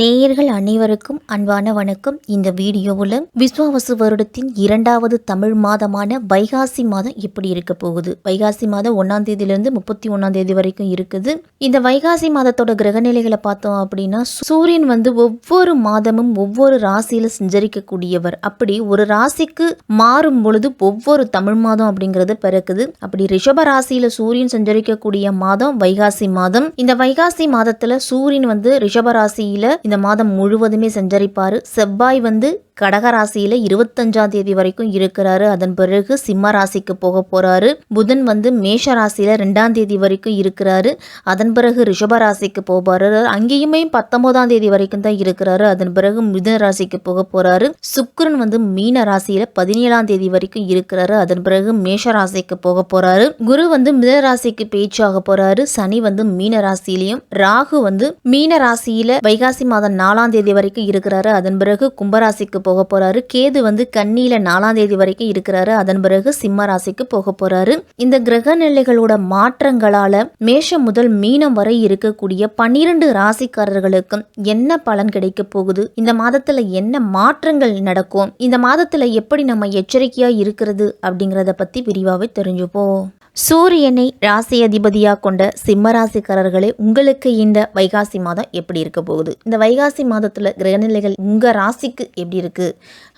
நேயர்கள் அனைவருக்கும் அன்பான வணக்கம் இந்த வீடியோவில் விஸ்வாவசு வருடத்தின் இரண்டாவது தமிழ் மாதமான வைகாசி மாதம் எப்படி இருக்க போகுது? வைகாசி மாதம் ஒன்றாம் தேதியிலிருந்து முப்பத்தி ஒன்றாம் தேதி வரைக்கும் இருக்குது. இந்த வைகாசி மாதத்தோட கிரகநிலைகளை பார்த்தோம் அப்படின்னா சூரியன் வந்து ஒவ்வொரு மாதமும் ஒவ்வொரு ராசியில சஞ்சரிக்கக்கூடியவர். அப்படி ஒரு ராசிக்கு மாறும் பொழுது ஒவ்வொரு தமிழ் மாதம் அப்படிங்கிறது பிறக்குது. அப்படி ரிஷப ராசியில சூரியன் சஞ்சரிக்கக்கூடிய மாதம் வைகாசி மாதம். இந்த வைகாசி மாதத்துல சூரியன் வந்து ரிஷப ராசியில இந்த மாதம் முழுவதுமே சஞ்சரிப்பார். செவ்வாய் வந்து கடகராசியில இருபத்தஞ்சாம் தேதி வரைக்கும் இருக்கிறாரு. அதன் பிறகு சிம்ம ராசிக்கு போக போறாரு. புதன் வந்து மேஷ ராசியில ரெண்டாம் தேதி வரைக்கும் இருக்கிறாரு. அதன் பிறகு ரிஷப ராசிக்கு போவாரு அங்கேயுமே பத்தொன்பதாம் தேதி வரைக்கும் தான் இருக்கிறாரு. அதன் பிறகு மிதுன ராசிக்கு போக போறாரு. சுக்கரன் வந்து மீன ராசியில பதினேழாம் தேதி வரைக்கும் இருக்கிறாரு. அதன் பிறகு மேஷ ராசிக்கு போக போறாரு. குரு வந்து மித ராசிக்கு பேச்சாக போறாரு. சனி வந்து மீன ராசியிலையும் ராகு வந்து மீன ராசியில வைகாசி மாதம் நாலாம் தேதி வரைக்கும் இருக்கிறாரு. அதன் பிறகு கும்பராசிக்கு போக போறாரு. கேது வந்து கன்னியில நாலாம் தேதி வரைக்கும் இருக்கிறாரு. அதன் பிறகு சிம்ம ராசிக்கு போக போறாரு. இந்த கிரக நிலைகளோட மாற்றங்களால மேஷம் முதல் மீனம் வரை இருக்கக்கூடிய பன்னிரண்டு ராசிக்காரர்களுக்கும் என்ன பலன் கிடைக்க போகுது? இந்த மாதத்துல என்ன மாற்றங்கள் நடக்கும்? இந்த மாதத்துல எப்படி நம்ம எச்சரிக்கையா இருக்கிறது? அப்படிங்கறத பத்தி விரிவாவே தெரிஞ்சுப்போம். சூரியனை ராசி அதிபதியாக கொண்ட சிம்ம ராசிக்காரர்களே உங்களுக்கு இந்த வைகாசி மாதம் எப்படி இருக்க போகுது? இந்த வைகாசி மாதத்தில் கிரகநிலைகள் உங்கள் ராசிக்கு எப்படி இருக்கு?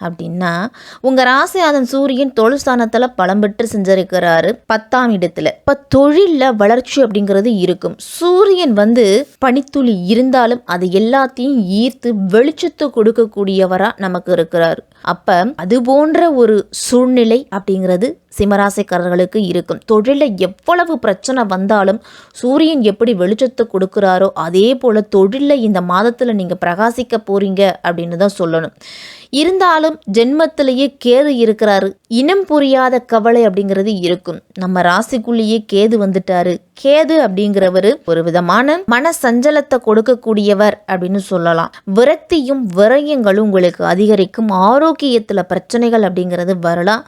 அப்படின்னா உங்கள் ராசி அதன் சூரியன் தொழில்ஸ்தானத்தில் பலம் பெற்று செஞ்சிருக்கிறாரு பத்தாம் இடத்துல. இப்போ தொழிலில் வளர்ச்சி அப்படிங்கிறது இருக்கும். சூரியன் வந்து பனித்துளி இருந்தாலும் அது எல்லாத்தையும் ஈர்த்து வெளிச்சத்தை கொடுக்கக்கூடியவராக நமக்கு இருக்கிறார். அப்போ அது போன்ற ஒரு சூழ்நிலை அப்படிங்கிறது சிம்மராசிக்காரர்களுக்கு இருக்கும். தொழிலில் எவ்வளவு பிரச்சனை வந்தாலும் சூரியன் எப்படி வெளிச்சத்தை கொடுக்குறாரோ அதே போல் தொழிலில் இந்த மாதத்தில் நீங்கள் பிரகாசிக்க போகிறீங்க அப்படின்னு தான் சொல்லணும். இருந்தாலும் ஜென்மத்திலேயே கேது இருக்கிறாரு. இனம் புரியாத கவலை அப்படிங்கிறது இருக்கும். நம்ம ராசிக்குள்ளேயே கேது வந்துட்டாரு. கேது அப்படிங்கிறவர் ஒரு விதமான மன சஞ்சலத்தை கொடுக்கக்கூடியவர் அப்படின்னு சொல்லலாம். விரக்தியும் விரயங்களும் உங்களுக்கு அதிகரிக்கும். ஆரோக்கியத்தில் பிரச்சனைகள் அப்படிங்கிறது வரலாம்.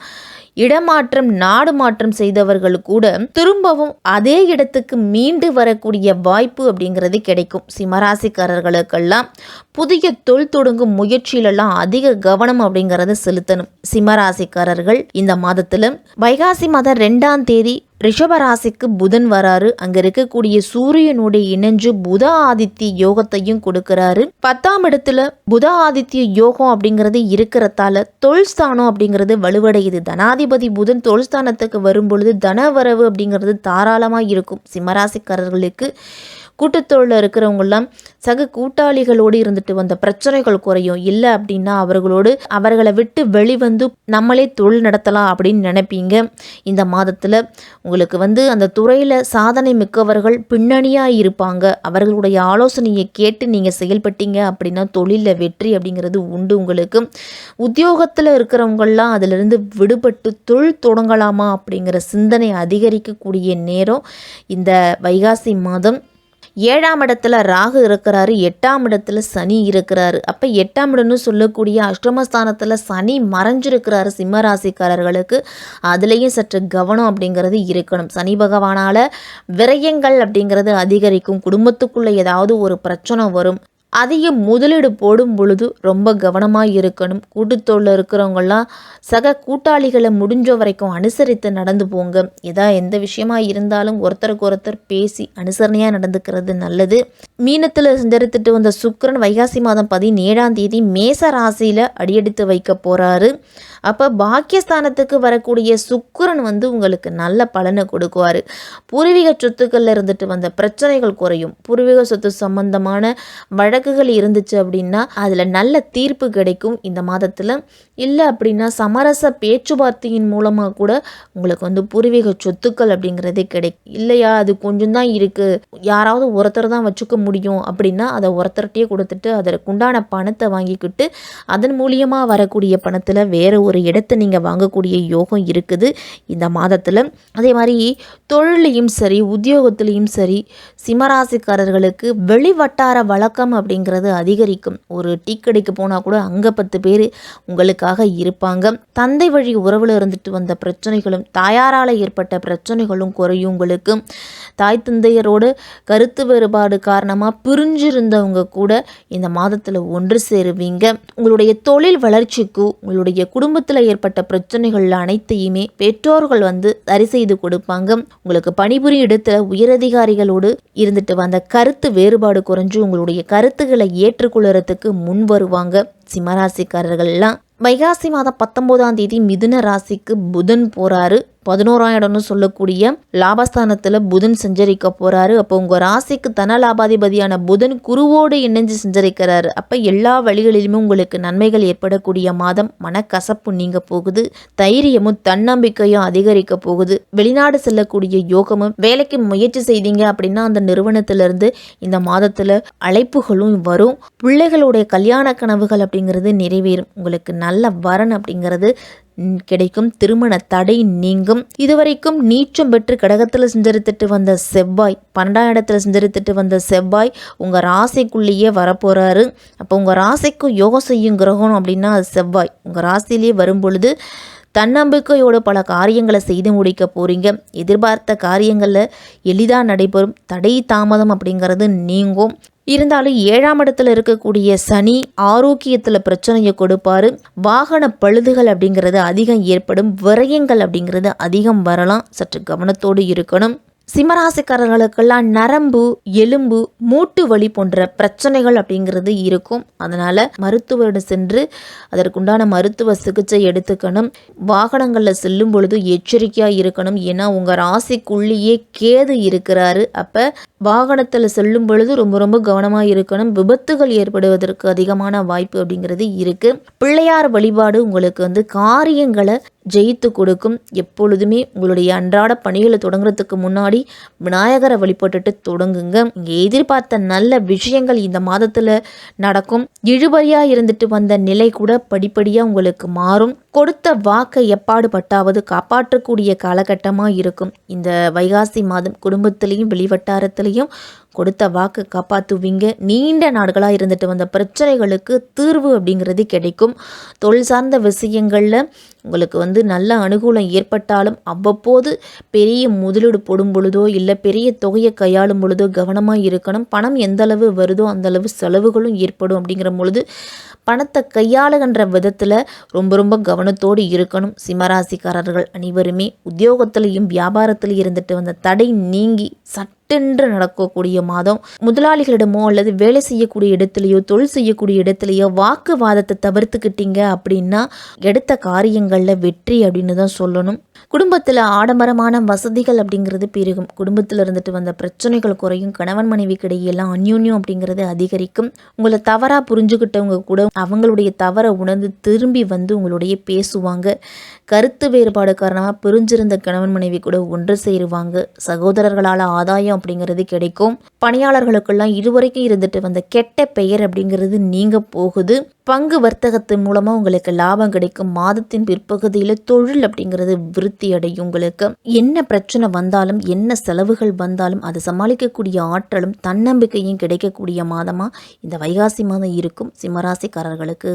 இடமாற்றம் நாடு மாற்றம் செய்தவர்கள் கூட திரும்பவும் அதே இடத்துக்கு மீண்டு வரக்கூடிய வாய்ப்பு அப்படிங்கிறது கிடைக்கும். சிம்மராசிக்காரர்களுக்கெல்லாம் புதிய தொழில் தொடங்கும் முயற்சியிலெல்லாம் அதிக கவனம் அப்படிங்கிறத செலுத்தணும். சிம்மராசிக்காரர்கள் இந்த மாதத்தில். வைகாசி மாதம் ரெண்டாம் தேதி ரிஷபராசிக்கு புதன் வராரு. அங்க இருக்கக்கூடிய சூரியனுடைய இணைஞ்சு புத ஆதித்ய யோகத்தையும் கொடுக்கிறாரு. பத்தாம் இடத்துல புத ஆதித்ய யோகம் அப்படிங்கிறது இருக்கிறதால தொழில் ஸ்தானம் அப்படிங்கிறது வலுவடையுது. தனாதிபதி புதன் தொழில்ஸ்தானத்துக்கு வரும் பொழுது தனவரவு அப்படிங்கிறது தாராளமா இருக்கும். சிம்மராசிக்காரர்களுக்கு கூட்டத்தொழில் இருக்கிறவங்கெல்லாம் சக கூட்டாளிகளோடு இருந்துட்டு வந்த பிரச்சனைகள் குறையும். இல்லை அப்படின்னா அவர்களோடு அவர்களை விட்டு வெளிவந்து நம்மளே தொழில் நடத்தலாம் அப்படின்னு நினைப்பீங்க. இந்த மாதத்தில் உங்களுக்கு வந்து அந்த துறையில் சாதனை மிக்கவர்கள் பின்னணியாக இருப்பாங்க. அவர்களுடைய ஆலோசனையை கேட்டு நீங்கள் செயல்பட்டீங்க அப்படின்னா தொழிலில் வெற்றி அப்படிங்கிறது உண்டு உங்களுக்கு. உத்தியோகத்தில் இருக்கிறவங்கள்லாம் அதிலிருந்து விடுபட்டு தொழில் தொடங்கலாமா அப்படிங்கிற சிந்தனை அதிகரிக்கக்கூடிய நேரம் இந்த வைகாசி மாதம். ஏழாம் இடத்துல ராகு இருக்கிறாரு எட்டாம் இடத்துல சனி இருக்கிறாரு. அப்போ எட்டாம் இடம்னு சொல்லக்கூடிய அஷ்டமஸ்தானத்தில் சனி மறைஞ்சிருக்கிறாரு சிம்ம ராசிக்காரர்களுக்கு அதுலேயும் சற்று கவனம் அப்படிங்கிறது இருக்கணும். சனி பகவானால் விரயங்கள் அப்படிங்கிறது அதிகரிக்கும். குடும்பத்துக்குள்ளே ஏதாவது ஒரு பிரச்சனை வரும். அதிக முதலீடு போடும் பொழுது ரொம்ப கவனமாக இருக்கணும். கூட்டுத்தொழில் இருக்கிறவங்களாம் சக கூட்டாளிகளை முடிஞ்ச வரைக்கும் அனுசரித்து நடந்து போங்க. எதா எந்த விஷயமா இருந்தாலும் ஒருத்தருக்கு ஒருத்தர் பேசி அனுசரணையாக நடந்துக்கிறது நல்லது. மீனத்தில் சஞ்சரித்துட்டு வந்த சுக்கரன் வைகாசி மாதம் பதினேழாம் தேதி மேச ராசியில் அடியெடுத்து வைக்க போகிறாரு அப்போ பாக்கியஸ்தானத்துக்கு வரக்கூடிய சுக்கரன் வந்து உங்களுக்கு நல்ல பலனை கொடுக்குவார். பூர்வீக சொத்துக்களில் இருந்துட்டு வந்த பிரச்சனைகள் குறையும். பூர்வீக சொத்து சம்பந்தமான வழக்குகள் இருந்துச்சு அப்படின்னா அதில் நல்ல தீர்ப்பு கிடைக்கும் இந்த மாதத்தில். இல்லை அப்படின்னா சமரச பேச்சுவார்த்தையின் மூலமாக கூட உங்களுக்கு வந்து பூர்வீக சொத்துக்கள் அப்படிங்கிறதே கிடைக்கும் இல்லையா? அது கொஞ்சம் தான் இருக்குது யாராவது ஒருத்தர் தான் வச்சுக்க முடியும் அப்படின்னா அதை ஒருத்தர்கிட்டயே கொடுத்துட்டு அதற்குண்டான பணத்தை வாங்கிக்கிட்டு அதன் மூலியமாக வரக்கூடிய பணத்தில் வேறு ஒரு இடத்தை நீங்கள் வாங்கக்கூடிய யோகம் இருக்குது இந்த மாதத்தில். அதே மாதிரி தொழிலையும் சரி உத்தியோகத்திலையும் சரி சிம்மராசிக்காரர்களுக்கு வெளிவட்டார வழக்கம் அப்படி அப்படிங்கிறது அதிகரிக்கும். ஒரு டீ கடைக்கு போனால் கூட அங்கே பத்து பேர் உங்களுக்காக இருப்பாங்க. தந்தை வழி உறவில் இருந்துட்டு வந்த பிரச்சனைகளும் தாயாரால் ஏற்பட்ட பிரச்சனைகளும் குறையும் உங்களுக்கு. தாய் தந்தையரோடு கருத்து வேறுபாடு காரணமாக பிரிஞ்சிருந்தவங்க கூட இந்த மாதத்தில் ஒன்று சேருவீங்க. உங்களுடைய தொழில் வளர்ச்சிக்கு உங்களுடைய குடும்பத்தில் ஏற்பட்ட பிரச்சனைகள் அனைத்தையுமே பெற்றோர்கள் வந்து சரி செய்து கொடுப்பாங்க. உங்களுக்கு பணிபுரியும் இடத்துல உயரதிகாரிகளோடு இருந்துட்டு வந்த கருத்து வேறுபாடு குறைஞ்சு உங்களுடைய கருத்து கருத்துக்களை ஏற்றுக்கொள்றதுக்கு முன் வருவாங்க. சிம்மராசிக்காரர்கள்லாம் வைகாசி மாதம் பத்தொம்போதாம் தேதி மிதுன ராசிக்கு புதன் போறாரு. பதினோராயிடம்னு சொல்லக்கூடிய லாபஸ்தானத்தில் புதன் சஞ்சரிக்க போகிறாரு அப்போ உங்கள் ராசிக்கு தன லாபாதிபதியான புதன் குருவோடு இணைஞ்சு சஞ்சரிக்கிறாரு. அப்போ எல்லா வழிகளிலுமே உங்களுக்கு நன்மைகள் ஏற்படக்கூடிய மாதம் மனக்கசப்பு நீங்க போகுது. தைரியமும் தன்னம்பிக்கையும் அதிகரிக்க போகுது. வெளிநாடு செல்லக்கூடிய யோகமும் வேலைக்கு முயற்சி செய்தீங்க அப்படின்னா அந்த நிறுவனத்திலிருந்து இந்த மாதத்தில் அழைப்புகளும் வரும். பிள்ளைகளுடைய கல்யாண கனவுகள் அப்படிங்கிறது நிறைவேறும். உங்களுக்கு நல்ல வரன் அப்படிங்கிறது கிடைக்கும். திருமண தடை நீங்கும். இதுவரைக்கும் நீச்சம் பெற்று கடகத்தில் செஞ்சரித்துட்டு வந்த செவ்வாய் பன்னெண்டாம் இடத்துல செஞ்சரித்துட்டு வந்த செவ்வாய் உங்கள் ராசிக்குள்ளேயே வரப்போகிறாரு அப்போ உங்கள் ராசிக்கும் யோகம் செய்யும் கிரகம் அப்படின்னா அது செவ்வாய். உங்கள் ராசிலேயே வரும்பொழுது தன்னம்பிக்கையோடு தன்னம்பிக்கையோட பல காரியங்களை செய்து முடிக்க போகிறீங்க எதிர்பார்த்த காரியங்களில் எளிதாக நடைபெறும். தடை தாமதம் அப்படிங்கிறது நீங்கும். இருந்தாலும் ஏழாம் இடத்துல இருக்கக்கூடிய சனி ஆரோக்கியத்தில் பிரச்சனையை கொடுப்பாரு. வாகன பழுதுகள் அப்படிங்கிறது அதிகம் ஏற்படும். விரயங்கள் அப்படிங்கிறது அதிகம் வரலாம். சற்று கவனத்தோடு இருக்கணும். சிம்மராசிக்காரர்களுக்கெல்லாம் நரம்பு எலும்பு மூட்டு வலி போன்ற பிரச்சனைகள் அப்படிங்கிறது இருக்கும். அதனால் மருத்துவரிடம் சென்று அதற்குண்டான மருத்துவ சிகிச்சை எடுத்துக்கணும். வாகனங்களில் செல்லும் பொழுது எச்சரிக்கையாக இருக்கணும். ஏன்னா உங்கள் ராசிக்குள்ளேயே கேது இருக்கிறாரு. அப்போ வாகனத்தில் செல்லும் பொழுது ரொம்ப ரொம்ப கவனமாக இருக்கணும். விபத்துகள் ஏற்படுவதற்கு அதிகமான வாய்ப்பு அப்படிங்கிறது இருக்குது பிள்ளையார் வழிபாடு உங்களுக்கு வந்து காரியங்களை ஜெயித்து கொடுக்கும். எப்பொழுதுமே உங்களுடைய அன்றாட பணிகளை தொடங்குறதுக்கு முன்னாடி விநாயகரை வழிபட்டுட்டு தொடங்குங்க. இங்கே எதிர்பார்த்த நல்ல விஷயங்கள் இந்த மாதத்தில் நடக்கும். இழுபறியாக இருந்துட்டு வந்த நிலை கூட படிப்படியாக உங்களுக்கு மாறும். கொடுத்த வாக்கை எப்பாடு பட்டாவது காப்பாற்றக்கூடிய காலகட்டமாக இருக்கும். இந்த வைகாசி மாதம் குடும்பத்திலையும் வெளிவட்டாரத்திலையும் கொடுத்த வாக்கு காப்பாற்றுவீங்க நீண்ட நாடுகளாக இருந்துட்டு வந்த பிரச்சனைகளுக்கு தீர்வு அப்படிங்கிறது கிடைக்கும். தொழில் சார்ந்த விஷயங்களில் உங்களுக்கு வந்து நல்ல அனுகூலம் ஏற்பட்டாலும் அவ்வப்போது பெரிய முதலீடு போடும் பொழுதோ இல்லை பெரிய தொகையை கையாளும் பொழுதோ கவனமாக இருக்கணும். பணம் எந்தளவு வருதோ அந்தளவு செலவுகளும் ஏற்படும் அப்படிங்கிற பொழுது பணத்தை கையாளுகின்ற விதத்தில் ரொம்ப ரொம்ப கவனத்தோடு இருக்கணும். சிம்மராசிக்காரர்கள் அனைவருமே உத்தியோகத்திலையும் வியாபாரத்தில் இருந்துட்டு வந்த தடை நீங்கி சட்டென்று நடக்கக்கூடிய மாதம். முதலாளிகளிடமோ அல்லது வேலை செய்யக்கூடிய இடத்துலையோ தொழில் செய்யக்கூடிய இடத்துலையோ வாக்குவாதத்தை தவிர்த்துக்கிட்டீங்க அப்படின்னா எடுத்த காரியங்களில் வெற்றி அப்படின்னு தான் சொல்லணும். குடும்பத்தில் ஆடம்பரமான வசதிகள் அப்படிங்கிறது பெருகும். குடும்பத்தில் இருந்துட்டு வந்த பிரச்சனைகள் குறையும். கணவன் மனைவிக்கு இடையெல்லாம் அந்யூன்யம் அப்படிங்கிறது அதிகரிக்கும். உங்களை தவறாக புரிஞ்சுக்கிட்டவங்க கூட அவங்களுடைய தவறை உணர்ந்து திரும்பி வந்து உங்களுடைய பேசுவாங்க. கருத்து வேறுபாடு காரணமாக பிரிஞ்சிருந்த கணவன் மனைவி கூட ஒன்று சேருவாங்க. சகோதரர்களால் ஆதாயம் அப்படிங்கிறது கிடைக்கும். பணியாளர்களுக்கெல்லாம் இதுவரைக்கும் இருந்துட்டு வந்த கெட்ட பெயர் அப்படிங்கிறது நீங்க போகுது. பங்கு வர்த்தகத்தின் மூலமாக உங்களுக்கு லாபம் கிடைக்கும். மாதத்தின் பிற்பகுதியில் தொழில் அப்படிங்கிறது விருத்தி அடையும் உங்களுக்கு. என்ன பிரச்சனை வந்தாலும் என்ன செலவுகள் வந்தாலும் அதை சமாளிக்கக்கூடிய ஆற்றலும் தன்னம்பிக்கையும் கிடைக்கக்கூடிய மாதமாக இந்த வைகாசி மாதம் இருக்கும். சிம்மராசிக்காரர்களுக்கு.